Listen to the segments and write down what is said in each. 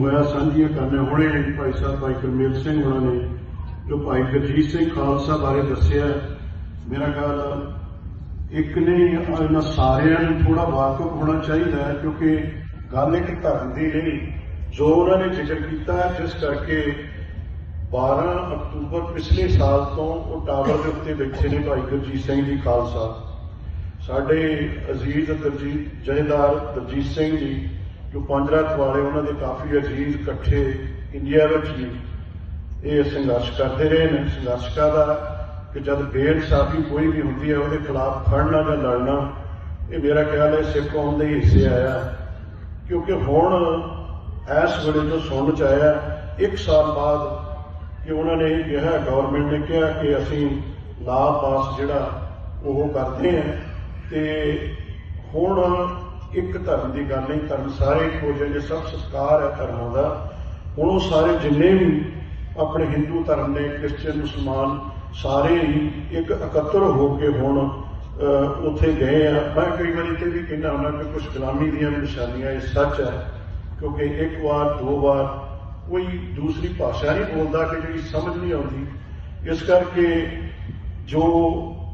ਹੋਇਆ ਸਾਂਝੀਆਂ ਕਰਨੇ ਹੁਣੇ ਭਾਈ ਸਾਹਿਬ ਭਾਈ ਗੁਰਮੇਲ ਸਿੰਘ ਹੋਣਾ ਨੇ ਜੋ ਭਾਈ ਗੁਰਜੀਤ ਸਿੰਘ ਖਾਲਸਾ ਬਾਰੇ ਦੱਸਿਆ। ਮੇਰਾ ਖਿਆਲ ਇੱਕ ਨਹੀਂ ਇਹਨਾਂ ਸਾਰਿਆਂ ਨੂੰ ਥੋੜਾ ਵਾਕਫ ਹੋਣਾ ਚਾਹੀਦਾ ਹੈ ਕਿਉਂਕਿ ਗੱਲ ਇੱਕ ਧਰਮ ਦੀ ਨਹੀਂ ਜੋ ਉਹਨਾਂ ਨੇ ਜ਼ਿਕਰ ਕੀਤਾ ਹੈ, ਜਿਸ ਕਰਕੇ 12 ਅਕਤੂਬਰ ਪਿਛਲੇ ਸਾਲ ਤੋਂ ਉਹ ਟਾਵਰ ਦੇ ਉੱਤੇ ਬੈਠੇ ਨੇ ਭਾਈ ਗੁਰਜੀਤ ਸਿੰਘ ਜੀ ਖਾਲਸਾ। ਸਾਡੇ ਅਜ਼ੀਜ਼ ਦਰਜੀਤ ਜਹੇਦਾਰ ਦਰਜੀਤ ਸਿੰਘ ਜੀ ਜੋ ਪੰਜ ਰਾਤ ਵਾਲੇ ਉਹਨਾਂ ਦੇ ਕਾਫੀ ਅਜ਼ੀਜ਼ ਇਕੱਠੇ ਇੰਡੀਆ ਵਿੱਚ ਵੀ ਇਹ ਸੰਘਰਸ਼ ਕਰਦੇ ਰਹੇ ਨੇ ਸੰਘਰਸ਼ਕਾਂ ਦਾ ਕਿ ਜਦ ਬੇਇਨਸਾਫੀ ਕੋਈ ਵੀ ਹੁੰਦੀ ਹੈ, ਉਹਦੇ ਖਿਲਾਫ ਖੜਨਾ ਜਾਂ ਲੜਨਾ, ਇਹ ਮੇਰਾ ਖਿਆਲ ਹੈ ਸਿੱਖ ਕੌਮ ਦੇ ਹਿੱਸੇ ਆਇਆ। ਕਿਉਂਕਿ ਹੁਣ ਇਸ ਵੇਲੇ ਜੋ ਸੁਣ ਚ ਆਇਆ, ਇੱਕ ਸਾਲ ਬਾਅਦ ਕਿ ਉਹਨਾਂ ਨੇ ਇਹ ਕਿਹਾ ਗਵਰਨਮੈਂਟ ਨੇ ਕਿਹਾ ਕਿ ਅਸੀਂ ਲਾ ਪਾਸ ਜਿਹੜਾ ਉਹ ਕਰਦੇ ਹਾਂ। ਤੇ ਹੁਣ ਇੱਕ ਧਰਮ ਦੀ ਗੱਲ ਨਹੀਂ, ਧਰਮ ਸਾਰੇ ਇੱਕੋ ਜਿਹੇ ਸਭ ਸਤਿਕਾਰ ਹੈ ਧਰਮਾਂ ਦਾ। ਹੁਣ ਉਹ ਸਾਰੇ ਜਿੰਨੇ ਵੀ ਆਪਣੇ ਹਿੰਦੂ ਧਰਮ ਦੇ ਕ੍ਰਿਸਚੀਅਨ ਮੁਸਲਮਾਨ, ਸਾਰੇ ਹੀ ਇੱਕ ਇਕੱਤਰ ਹੋ ਕੇ ਹੁਣ ਉੱਥੇ ਗਏ ਆ। ਮੈਂ ਕਈ ਵਾਰੀ ਤੇ ਵੀ ਕਹਿੰਦਾ ਹੁੰਦਾ ਕਿ ਕੁਝ ਗੁਲਾਮੀ ਦੀਆਂ ਨਿਸ਼ਾਨੀਆਂ, ਇਹ ਸੱਚ ਹੈ, ਕਿਉਂਕਿ ਇੱਕ ਵਾਰ, ਦੋ ਵਾਰ ਕੋਈ ਦੂਸਰੀ ਭਾਸ਼ਾ ਨਹੀਂ ਬੋਲਦਾ ਕਿ ਜਿਹੜੀ ਸਮਝ ਨਹੀਂ ਆਉਂਦੀ। ਇਸ ਕਰਕੇ ਜੋ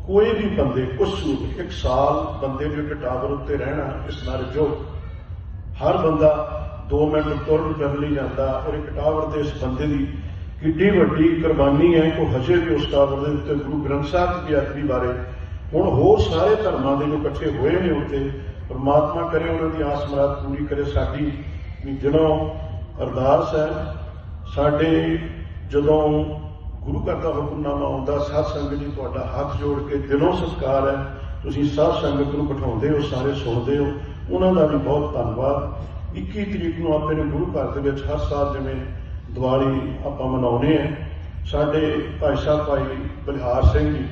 ਕੋਈ ਵੀ ਬੰਦੇ ਕੁਝ ਨੂੰ ਇੱਕ ਸਾਲ ਬੰਦੇ ਨੂੰ ਇੱਕ ਟਾਵਰ ਉੱਤੇ ਰਹਿਣਾ, ਇਸ ਨਾਲ ਜੋ ਹਰ ਬੰਦਾ 2 ਮਿੰਟ ਤੁਰਨ ਫਿਰਨ ਲਈ ਜਾਂਦਾ ਔਰ ਇੱਕ ਟਾਵਰ ਤੇ ਇਸ ਬੰਦੇ ਦੀ ਕਿੱਡੀ ਵੱਡੀ ਕੁਰਬਾਨੀ ਹੈ ਕਿ ਹਜੇ ਵੀ ਉਸ ਟਾਵਰ ਦੇ ਉੱਤੇ ਗੁਰੂ ਗ੍ਰੰਥ ਸਾਹਿਬ ਦੀ ਆਖਰੀ ਬਾਰੇ ਹੁਣ ਹੋਰ ਸਾਰੇ ਧਰਮਾਂ ਦੇ ਜੋ ਇਕੱਠੇ ਹੋਏ ਨੇ ਉੱਤੇ ਪਰਮਾਤਮਾ ਕਰੇ, ਉਹਨਾਂ ਦੀ ਆਸ ਮਰਾਦ ਪੂਰੀ ਕਰੇ। ਸਾਡੀ ਵੀ ਦਿਨੋਂ ਅਰਦਾਸ ਹੈ, ਸਾਡੇ ਜਦੋਂ ਗੁਰੂ ਘਰ ਦਾ ਹੁਕਮਨਾਮਾ ਆਉਂਦਾ, ਸਾਧ ਸੰਗਤ ਜੀ ਤੁਹਾਡਾ ਹੱਥ ਜੋੜ ਕੇ ਦਿਲੋਂ ਸਤਿਕਾਰ ਹੈ। ਤੁਸੀਂ ਸਾਧ ਸੰਗਤ ਨੂੰ ਬਿਠਾਉਂਦੇ ਹੋ, ਸਾਰੇ ਸੁਣਦੇ ਹੋ। ਉਹਨਾਂ ਦਾ ਵੀ ਬਹੁਤ ਧੰਨਵਾਦ। 21 ਤਰੀਕ ਨੂੰ ਆਪਣੇ ਗੁਰੂ ਘਰ ਦੇ ਵਿੱਚ ਹਰ ਸਾਲ ਜਿਵੇਂ ਦੀਵਾਲੀ ਆਪਾਂ ਮਨਾਉਂਦੇ ਆ ਸਾਡੇ ਭਾਈ ਸਾਹਿਬ, ਭਾਈ ਬਲਿਹਾਰ ਸਿੰਘ ਜੀ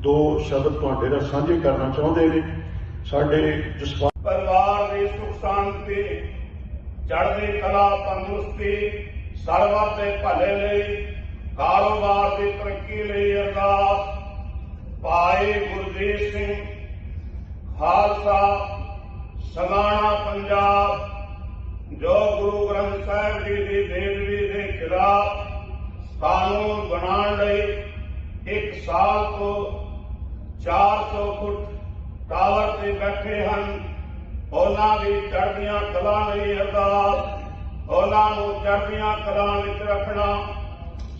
ਦੋ ਸ਼ਬਦ ਤੁਹਾਡੇ ਨਾਲ ਸਾਂਝੇ ਕਰਨਾ ਚਾਹੁੰਦੇ ਨੇ। ਸਾਡੇ ਜਸਪਾਲ ਪਰਿਵਾਰ ਦੀ ਸੁਖ ਸ਼ਾਂਤੀ ਚੜ੍ਹਦੀ ਕਲਾ ਤੰਦਰੁਸਤੀ ਸਰਵਰ ਦੇ ਭਲੇ ਲਈ ਕਾਰੋਬਾਰ ਦੀ ਤਰੱਕੀ ਲਈ ਅਰਦਾਸ। ਭਾਈ ਗੁਰਦੇਵ ਸਿੰਘ, ਖਾਲਸਾ, ਸਮਾਣਾ ਪੰਜਾਬ, ਜੋ ਗੁਰੂ ਗ੍ਰੰਥ ਸਾਹਿਬ ਜੀ ਦੀ ਬੇਦਬੀ ਦੇ ਖਿਲਾਫ ਕਾਨੂੰਨ ਬਣਾਉਣ ਲਈ ਇੱਕ ਸਾਲ ਤੋਂ 400 ਫੁੱਟ ਟਾਵਰ ਤੇ ਬੈਠੇ ਹਨ। ਉਹਨਾਂ ਦੀ ਚੜ੍ਹਦੀਆਂ ਕਲਾ ਲਈ ਅਰਦਾਸ। ਉਹਨਾਂ ਨੂੰ ਚੜ੍ਹਦੀਆਂ ਕਲਾਂ ਵਿੱਚ ਰੱਖਣਾ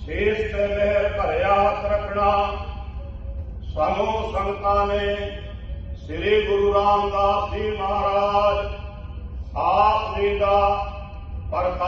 ਸ਼ੇਸ਼ ਤੇ ਲਹਿਰ ਭਰਿਆ ਹੱਥ ਰੱਖਣਾ। ਸਮੂਹ ਸੰਗਤਾਂ ਨੇ ਸ੍ਰੀ ਗੁਰੂ ਰਾਮਦਾਸ ਜੀ ਮਹਾਰਾਜ ਆਪ ਜੀ ਦਾ ਪ੍ਰਕਾਸ਼